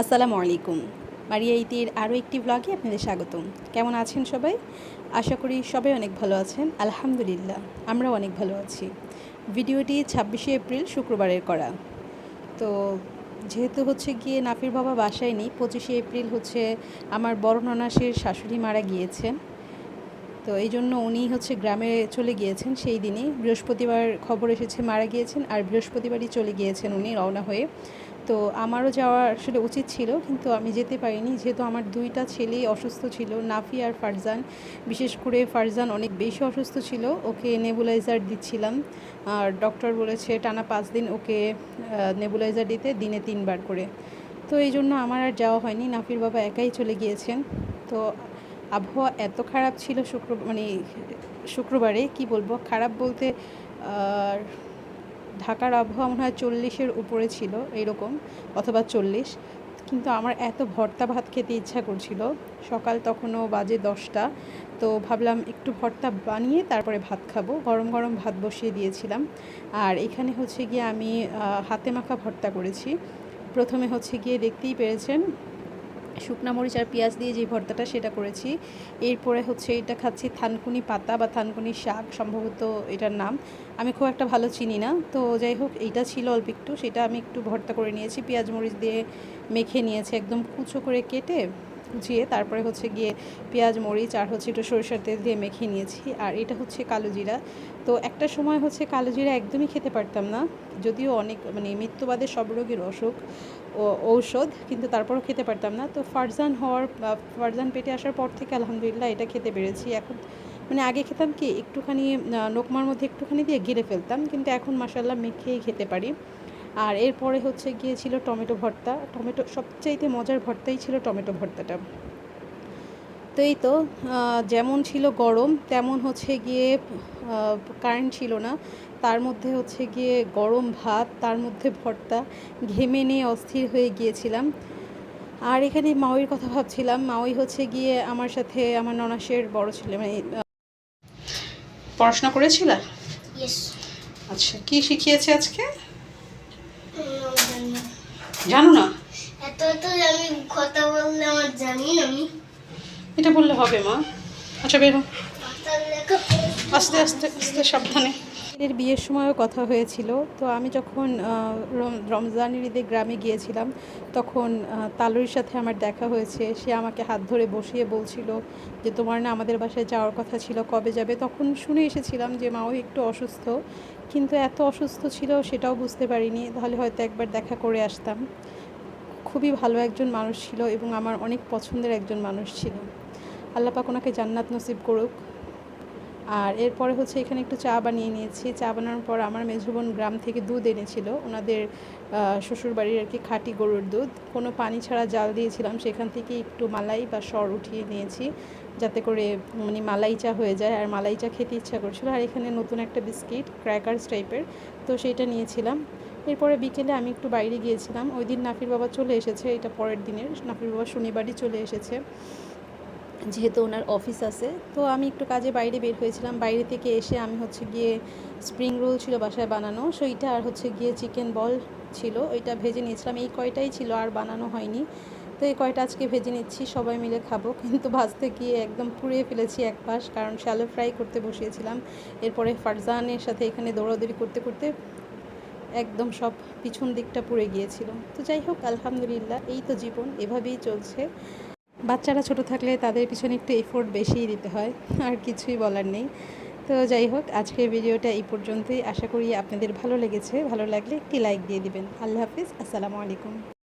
আসসালামু আলাইকুম। মারিয়া ইতির আরও একটি ব্লগে আপনাদের স্বাগতম। কেমন আছেন সবাই? আশা করি সবাই অনেক ভালো আছেন। আলহামদুলিল্লাহ, আমরাও অনেক ভালো আছি। ভিডিওটি ছাব্বিশে এপ্রিল, শুক্রবারের করা। তো যেহেতু হচ্ছে গিয়ে নাফির বাবা বাসায় নেই, পঁচিশে এপ্রিল হচ্ছে আমার বড় ননাসের শাশুড়ি মারা গিয়েছেন। তো এই জন্য উনি হচ্ছে গ্রামে চলে গিয়েছেন সেই দিনই। বৃহস্পতিবার খবর এসেছে মারা গিয়েছেন আর বৃহস্পতিবারই চলে গিয়েছেন উনি রওনা হয়ে। তো আমারও যাওয়া আসলে উচিত ছিল কিন্তু আমি যেতে পারিনি। যেহেতু আমার দুইটা ছেলেই অসুস্থ ছিল, নাফি আর ফারজান। বিশেষ করে ফারজান অনেক বেশি অসুস্থ ছিল, ওকে নেবুলাইজার দিচ্ছিলাম। আর ডক্টর বলেছে টানা পাঁচ দিন ওকে নেবুলাইজার দিতে, দিনে তিনবার করে। তো এই জন্য আমার আর যাওয়া হয়নি। নাফির বাবা একাই চলে গিয়েছেন। তো আবহাওয়া এত খারাপ ছিল শুক্র মানে শুক্রবারে, কি বলব? খারাপ বলতে ঢাকার আবহাওয়া মনে হয় চল্লিশের উপরে ছিল, এইরকম, অথবা চল্লিশ। কিন্তু আমার এত ভর্তা ভাত খেতে ইচ্ছা করছিল। সকাল তখনও বাজে দশটা, তো ভাবলাম একটু ভর্তা বানিয়ে তারপরে ভাত খাব। গরম গরম ভাত বসিয়ে দিয়েছিলাম। আর এখানে হচ্ছে গিয়ে আমি হাতে মাখা ভর্তা করেছি। প্রথমে হচ্ছে গিয়ে দেখতেই পেরেছেন শুকনা মরিচ আর পেঁয়াজ দিয়ে যে ভর্তাটা সেটা করেছি। এরপরে হচ্ছে এটা খাচ্ছি থানকুনি পাতা বা থানকুনি শাক, সম্ভবত এটার নাম। আমি খুব একটা ভালো চিনি না। তো যাই হোক, এইটা ছিল অল্প একটু। সেটা আমি একটু ভর্তা করে নিয়েছি। পেঁয়াজ মরিচ দিয়ে মেখে নিয়েছি। একদম কুচো করে কেটে কুচিয়ে তারপরে হচ্ছে গিয়ে পেঁয়াজ, মরিচ আর হচ্ছে একটু সরিষার তেল দিয়ে মেখে নিয়েছি। আর এটা হচ্ছে কালো জিরা। তো একটা সময় হচ্ছে কালো জিরা একদমই খেতে পারতাম না। যদিও অনেক মানে মৃত্যুবাদে সব রোগের অসুখ ও ঔষধ, কিন্তু তারপরও খেতে পারতাম না। তো ফারজান হওয়ার ফারজান পেটে আসার পর থেকে আলহামদুলিল্লাহ এটা খেতে পেরেছি। এখন মানে আগে খেতাম কি, একটুখানি নোকমার মধ্যে একটুখানি দিয়ে গিরে ফেলতাম, কিন্তু এখন মাসাল্লাহ মেখেই খেতে পারি। আর এরপরে হচ্ছে গিয়েছিল টমেটো ভর্তা। টমেটো সবচাইতে মজার ভর্তাই ছিল টমেটো ভর্তাটা। তো এই তো যেমন ছিল গরম তেমন হচ্ছে গিয়ে কারেন্ট ছিল না। তার মধ্যে হচ্ছে গিয়ে গরম ভাত তার মধ্যে ভর্তা। ঘেমে নিয়ে অস্থির হয়ে গিয়েছিলাম। আর এখানে মাওয়ের কথা ভাবছিলাম। মাওই হচ্ছে গিয়ে আমার সাথে আমার ননাসের বড় ছেলে মানে পড়াশোনা করেছিল? আচ্ছা কি শিখিয়েছে আজকে? জানো না? এত এত আমি কথা বললে আমার জানি আমি। এটা বললে হবে মা। আচ্ছা বেরো। আস্তে আস্তে আস্তে সাবধানে। এর বিয়ের সময়ও কথা হয়েছিল। তো আমি যখন রমজানের ঈদে গ্রামে গিয়েছিলাম, তখন তালুরির সাথে আমার দেখা হয়েছে। সে আমাকে হাত ধরে বসিয়ে বলছিল যে, তোমার না আমাদের বাসায় যাওয়ার কথা ছিল, কবে যাবে? তখন শুনে এসেছিলাম যে, মাও একটু অসুস্থ। কিন্তু এত অসুস্থ ছিল, সেটাও বুঝতে পারিনি। তাহলে হয়তো একবার দেখা করে আসতাম। খুবই ভালো একজন মানুষ ছিল এবং আমার অনেক পছন্দের একজন মানুষ ছিল। আল্লাপাক ওনাকে জান্নাত নসিব করুক। আর এরপরে হচ্ছে এখানে একটু চা বানিয়ে নিয়েছি। চা বানানোর পর আমার মেঝবোন গ্রাম থেকে দুধ এনেছিল। ওনাদের শ্বশুরবাড়ির আর কি খাঁটি গরুর দুধ। কোনো পানি ছাড়া জাল দিয়েছিলাম। সেখান থেকে একটু মালাই বা সর উঠিয়ে নিয়েছি যাতে করে মানে মালাই চা হয়ে যায়। আর মালাই চা খেতে ইচ্ছা করছিল। আর এখানে নতুন একটা বিস্কিট ক্র্যাকার্স টাইপের তো সেইটা নিয়েছিলাম। এরপরে বিকেলে আমি একটু বাইরে গিয়েছিলাম। ওই দিন নাফির বাবা চলে এসেছে। এটা পরের দিনের। নাফির বাবা শনিবারই চলে এসেছে। যেহেতু ওনার অফিস আছে, তো আমি একটু কাজে বাইরে বের হয়েছিলাম। বাইরে থেকে এসে আমি হচ্ছে গিয়ে স্প্রিং রোল ছিল বাসায় বানানো সেইটা আর হচ্ছে গিয়ে চিকেন বল ছিল, ওইটা ভেজে নিয়েছিলাম। এই কয়টাই ছিল, আর বানানো হয়নি। তো এই কয়টা আজকে ভেজে নিচ্ছি, সবাই মিলে খাব। কিন্তু ভাজতে গিয়ে একদম পুড়িয়ে ফেলেছি এক পাশ, কারণ শ্যালো ফ্রাই করতে বসিয়েছিলাম। এরপরে ফারজানের সাথে এখানে দৌড়াদৌড়ি করতে করতে একদম সব পিছন দিকটা পুড়ে গিয়েছিল। তো যাই হোক, আলহামদুলিল্লাহ, এই তো জীবন, এভাবেই চলছে। বাচ্চারা ছোট থাকলে তাদের পিছনে একটু এফোর্ট বেশিই দিতে হয়, আর কিছুই বলার নেই। তো যাই হোক, আজকের ভিডিওটা এই পর্যন্তই। আশা করি আপনাদের ভালো লেগেছে। ভালো লাগলে একটি লাইক দিয়ে দিবেন। আল্লাহ হাফিজ। আসসালামু আলাইকুম।